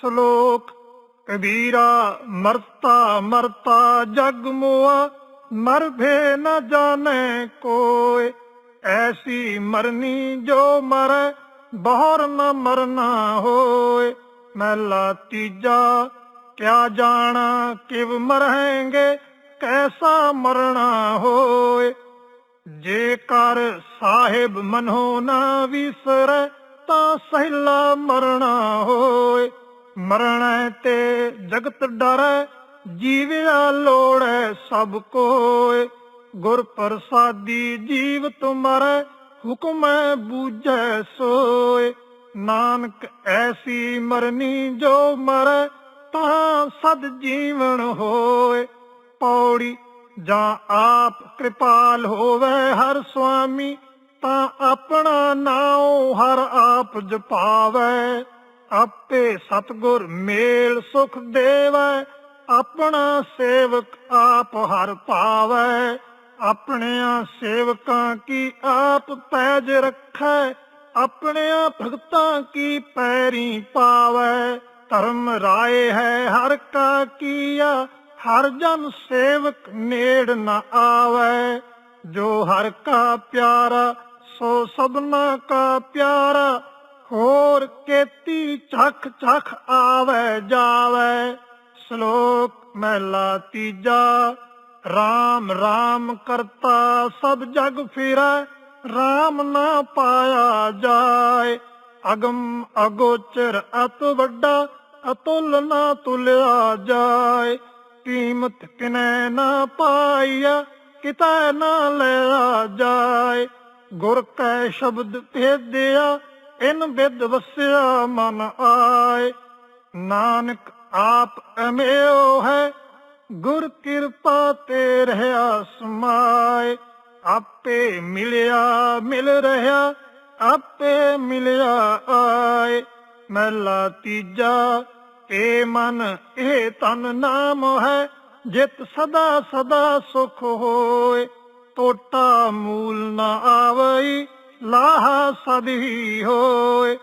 ਸ਼ਲੋਕ, ਕਬੀਰਾ, ਮਰਤਾ ਮਰਤਾ, ਜਗ ਮੋਆ ਮਰ ਭੇ ਨ ਜਾਣੈ ਕੋਇ, ਐਸੀ ਮਰਨੀ ਜੋ ਮਰੈ, ਬਹੁਰ ਨ ਮਰਨਾ ਹੋਏ ਮਹਿਲਾ ਤੀਜਾ, ਕਿਆ ਜਾਣਾ, ਕਿਵ ਮਰਹਾਂਗੇ, ਕੈਸਾ ਮਰਨਾ ਹੋਏ ਜੇ ਕਰ ਸਾਹਿਬ ਮਨੋ ਨਾ ਵਿਸਰੈ, ਤਾਂ ਸਹਿਲਾ ਮਰਨਾ ਹੋਏ ਮਰਣਾ ਤੇ ਜਗਤ ਡਰੈ, ਜੀਵਿਆ ਲੋੜੈ ਸਭ ਕੋਏ। ਗੁਰ ਪ੍ਰਸਾਦੀ ਜੀਵ ਤੁਮਰੈ, ਹੁਕਮੈ ਬੂਝੈ ਸੋਏ। ਨਾਨਕ ਐਸੀ ਮਰਨੀ ਜੋ ਮਰੈ, ਤਾਂ ਸਦ ਜੀਵਨ ਹੋਏ। ਪੌੜੀ ਜਾਂ ਆਪ ਕਿਰਪਾਲ ਹੋਵੇ ਹਰ ਸੁਆਮੀ, ਤਾਂ ਆਪਣਾ ਨਾਉ ਹਰ ਆਪ ਜਪਾਵੇ। ਆਪੇ ਸਤਗੁਰ ਮੇਲ ਸੁਖ ਦੇਵੈ, ਆਪਣਾ ਸੇਵਕ ਆਪ ਹਰ ਪਾਵੇ। ਆਪਣਿਆਂ ਸੇਵਕਾਂ ਕੀ ਆਪ ਪੈਜ ਰੱਖੈ, ਆਪਣਿਆਂ ਭਗਤਾਂ ਕੀ ਪੈਰੀ ਪਾਵੈ। ਧਰਮ ਰਾਏ ਹੈ ਹਰ ਕਾ ਕੀਆ, ਹਰ ਜਨ ਸੇਵਕ ਨੇੜ ਨਾ ਆਵੈ। ਜੋ ਹਰ ਕਾ ਪਿਆਰਾ, ਸੋ ਸਭਨਾ ਕਾ ਪਿਆਰਾ ਹੋਰ ਕੇਤੀ ਚਖ ਚਖ ਆਵੇ ਜਾਵੇ, ਸ਼ਲੋਕ ਮਹਿਲਾ ਤੀਜਾ RAM RAM ਕਰਤਾ ਸਭ ਜਗ ਫਿਰੈ RAM ਨਾ ਪਾਇਆ ਜਾਏ। ਅਗਮ ਅਗੋਚਰ ਅਤ ਵੱਡਾ, ਅਤੁਲ ਨਾ ਤੁਲਿਆ ਜਾਏ। ਕੀਮਤ ਕਿਨੈ ਨਾ ਪਾਈਆ ਕਿਤੈ ਨਾ ਲਿਆ ਜਾਏ। ਗੁਰ ਕੈ ਸ਼ਬਦ ਭੇਦਿਆ ਇਨ ਬਿਦ ਵਸਿਆ ਮਨ ਆਏ। ਨਾਨਕ ਆਪ ਅਮੇਓ ਹੈ, ਗੁਰ ਕਿਰਪਾ ਤੇ ਰਹਾ ਸਮਾਏ। ਆਪੇ ਮਿਲਿਆ ਮਿਲ ਰਹਾ ਆਪੇ ਮਿਲਿਆ ਆਏ। ਮਹਿਲਾ ਤੀਜਾ, ਏ ਮਨ, ਇਹ ਤਨ ਨਾਮ ਹੈ, ਜਿਤ ਸਦਾ ਸਦਾ ਸੁਖ ਹੋਏ। ਟੋਟਾ ਮੂਲ ਨਾ ਆਵਈ ਲਾਹਾ ਸਦੀ ਹੋਏ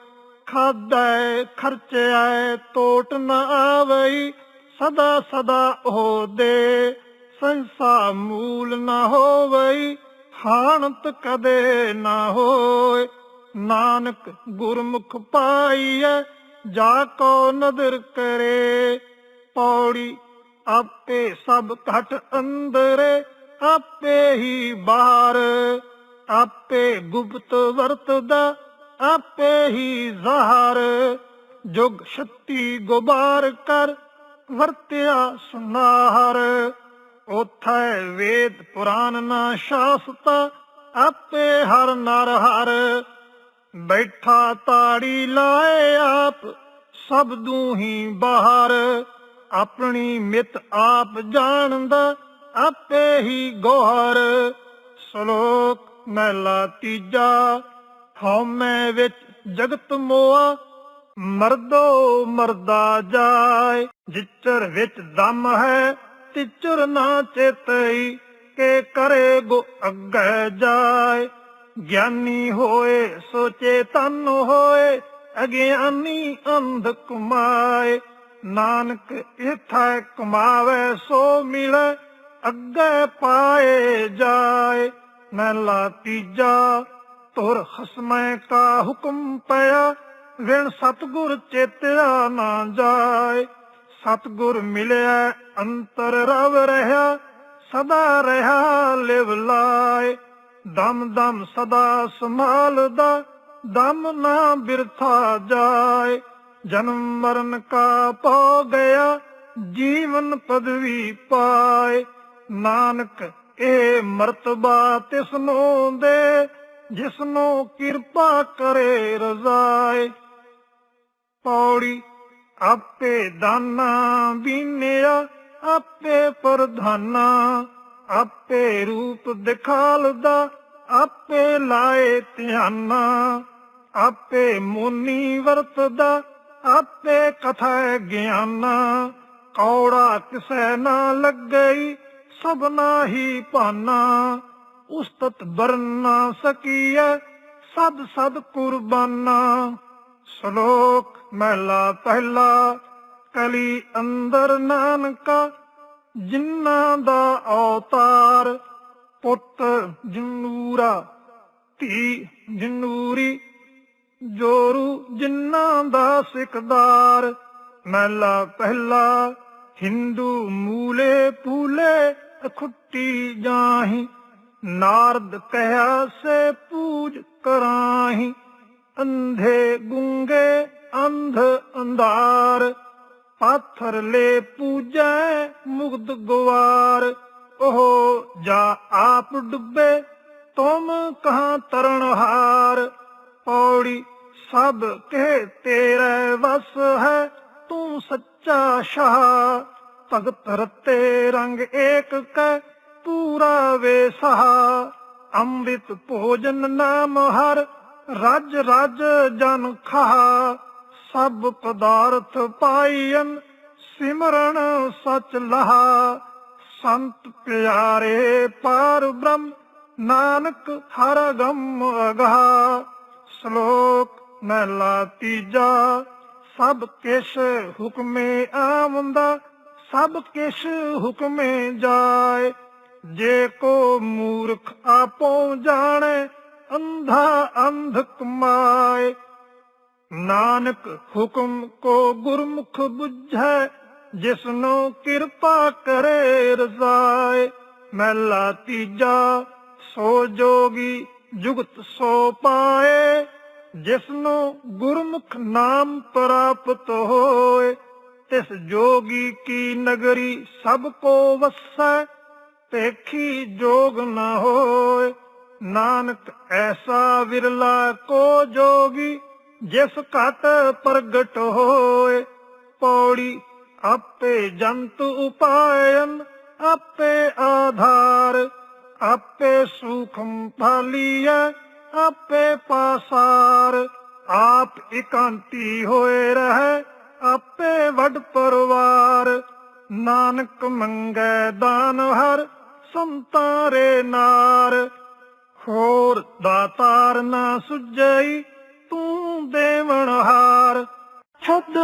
ਖਾਦੈ ਖਰਚੈ ਟੋਟ ਨਾ ਆਵਈ, ਸਦਾ ਸਦਾ ਹੋ ਦੇ ਸੰਸਾ ਮੂਲ ਨਾ ਹੋਵਈ, ਹਾਨਤ ਕਦੇ ਨਾ ਹੋਏ, ਨਾਨਕ ਗੁਰਮੁਖ ਪਾਈਐ, ਜਾ ਕੋ ਨਦਰ ਕਰੇ, ਪੌੜੀ ਆਪੇ ਸਭ ਘਟ ਅੰਦਰੇ, ਆਪੇ ਹੀ ਬਾਹਰ ਆਪੇ ਗੁਪਤ ਵਰਤਦਾ, ਆਪੇ ਹੀ ਜ਼ਾਹਰ। ਜੁਗ ਸ਼ਕਤੀ ਗੁਬਾਰ ਕਰ, ਵਰਤਿਆ ਸੁਨਾਹਰ। ਉਥੈ ਵੇਦ ਪੁਰਾਨ ਨਾ ਸ਼ਾਸਤਾ, ਆਪੇ ਹਰ ਨਰ ਹਰ। ਬੈਠਾ ਤਾੜੀ ਲਾਏ ਆਪ ਸਭ ਦੂ ਹੀ ਬਾਹਰ। ਆਪਣੀ ਮਿਤ ਆਪ ਜਾਣਦਾ, ਆਪੇ ਹੀ ਗੋਹਰ। ਸ਼ਲੋਕ ਮਹਿਲਾ ਤੀਜਾ ਹਉਮੈ ਵਿੱਚ ਜਗਤ ਮੋਆ, ਮਰਦੋ ਮਰਦਾ ਜਾਏ। ਜਿਚਰ ਵਿੱਚ ਦਮ ਹੈ, ਤਿਚਰ ਨਾ ਚੇਤਈ, ਕੇ ਕਰੇ ਗੋ ਅੱਗੇ ਜਾਏ। ਗਿਆਨੀ ਹੋਏ, ਸੋਚੇ ਤਨ ਹੋਏ, ਅਗਿਆਨੀ ਅੰਧ ਕਮਾਏ। ਨਾਨਕ ਇਥੈ ਕਮਾਵੇ, ਸੋ ਮਿਲੇ, ਅੱਗੇ ਪਾਏ ਜਾਏ। ਮਹਿਲਾ ਤੀਜਾ ਤੁਰ ਹਸਮੈ ਕਾ ਹੁਕਮ ਪਿਆ ਵਿਣ ਸਤਗੁਰ ਚੇਤਿਆ ਨਾ ਜਾਏ। ਸਤਗੁਰ ਮਿਲਿਆ, ਅੰਤਰ ਰਵ ਰਹਾ। ਸਦਾ ਰਹਾ, ਲਿਵ ਲਾਏ। ਦਮ ਦਮ ਸਦਾ ਸੰਭਾਲਦਾ, ਦਮ ਨਾ ਬਿਰਥਾ ਜਾਏ। ਜਨਮ ਮਰਨ ਕਾ ਪੋ ਗਿਆ, ਜੀਵਨ ਪਦਵੀ ਪਾਏ। ਨਾਨਕ ਇਹ ਮਰਤਬਾ ਤਿਸ ਨੂੰ ਦੇ ਜਿਸ ਨੂੰ ਕਿਰਪਾ ਕਰੇ ਰਜ਼ਾਏ। ਪੌੜੀ ਆਪੇ ਦਾਨਾ ਬੀਨਿਆ, ਆਪੇ ਪ੍ਰਧਾਨਾ, ਆਪੇ ਰੂਪ ਦਿਖਾਲਦਾ, ਆਪੇ ਲਾਏ ਧਿਆਨਾ, ਆਪੇ ਮੋਨੀ ਵਰਤਦਾ, ਆਪੇ ਕਥਾ ਗਿਆਨਾ। ਕੌੜਾ ਕਿਸੈ ਨਾ ਲੱਗਈ ਸਭਨਾ ਹੀ ਭਾਨਾ, ਉਸਤਤ ਬਰਨ ਨਾ ਸਕੀਐ, ਸਦ ਸਦ ਕੁਰਬਾਨਾ। ਸ਼ਲੋਕ ਮਹਿਲਾ ਪਹਿਲਾ, ਕਲੀ ਅੰਦਰ ਨਾਨਕਾ ਜਿਨ੍ਹਾਂ ਦਾ ਅਵਤਾਰ ਪੁੱਤ ਜਨੂਰਾ, ਧੀ ਜਨੂਰੀ, ਜੋਰੂ ਜਿਨ੍ਹਾਂ ਦਾ ਸਿਕਦਾਰ। ਮਹਿਲਾ ਪਹਿਲਾ, ਹਿੰਦੂ ਮੂਲੇ ਪੂਲੇ ਅਖੁੱਟੀ ਜਾਹੀ, ਨਾਰਦ ਕਹਿਆ, ਸੇ ਪੂਜ ਕਰਾਹੀ, ਅੰਧੇ ਗੁੰਗੇ ਅੰਧ ਅੰਧਾਰ, ਪਾਥਰ ਲੈ ਪੂਜੈ ਮੁਗਧ ਗਵਾਰ ਉਹ ਜਾ ਆਪ ਡੁੱਬੇ, ਤੁਮ ਕਹਾਂ ਤਰਣ ਪੌੜੀ ਸਭ ਕਹਿ ਤੇਰੇ ਵਸ ਹੈ, ਤੂੰ ਸੱਚਾ ਸ਼ਾਹ। ਭਗਤ ਰਤੇ ਰੰਗ ਏਕ ਕੈ, ਪੂਰਾ ਵੇਸਹਾ ਅੰਮ੍ਰਿਤ ਭੋਜਨ ਨਾਮ ਹਰ, ਰਜ ਰਜ ਜਨ ਖਾ। ਸਭ ਪਦਾਰਥ ਪਾਈਨ ਸਿਮਰਨ ਸਚ ਲਹਾ। ਸੰਤ ਪਿਆਰੇ ਪਾਰ ਬ੍ਰਹਮ, ਨਾਨਕ ਹਰ ਗਮ ਅਗਾਹ। ਸ਼ਲੋਕ ਮਹਿਲਾ ਤੀਜਾ, ਸਭ ਕਿਛ ਹੁਕਮੇ ਆਵੰਦਾ। ਸਭ ਕਿਛ ਹੁਕਮੇ ਜਾਏ? ਜੇ ਕੋ ਮੂਰਖ ਆਪੋ ਜਾਣੇ, ਅੰਧਾ ਅੰਧ ਕਮਾਏ। ਨਾਨਕ ਹੁਕਮ ਕੋ ਗੁਰਮੁਖ ਬੁਝੈ ਜਿਸਨੂੰ ਕਿਰਪਾ ਕਰੇ ਰਜ਼ਾਏ। ਮਹਿਲਾ ਤੀਜਾ, ਸੋ ਜੋਗੀ ਜੁਗਤ ਸੋ ਪਾਏ। ਜਿਸਨੂੰ ਗੁਰਮੁਖ ਨਾਮ ਪ੍ਰਾਪਤ ਹੋਏ ਤਿਸ ਜੋਗੀ ਕੀ ਨਗਰੀ ਸਭ ਕੋ ਵਸੈ ਦੇਖੀ ਜੋਗ ਨ ਹੋਏ। ਨਾਨਕ ਐਸਾ ਵਿਰਲਾ ਕੋ ਜੋਗੀ, ਜਿਸ ਘਟ ਪ੍ਰਗਟ ਹੋਏ। ਪੌੜੀ ਆਪੇ ਜੰਤ ਉਪਾਇਨ, ਆਪੇ ਆਧਾਰ, ਆਪੇ ਸੂਖਮ ਫਾਲੀਐ, ਆਪੇ ਪਾਸਾਰ। ਆਪ ਇਕਾਂਤੀ ਹੋਏ ਰਹੇ ਆਪੇ ਵੱਡ ਪਰਵਾਰ, ਨਾਨਕ ਮੰਗੈ ਦਾਨ ਹਰ, ਸੰਤਾਰੇ ਨਾਰ। ਹੋਰ ਦਾਤਾਰ ਨਾ ਸੁਝਈ, ਤੂੰ ਦੇਵਨ ਹਾਰ। ਛੱਡ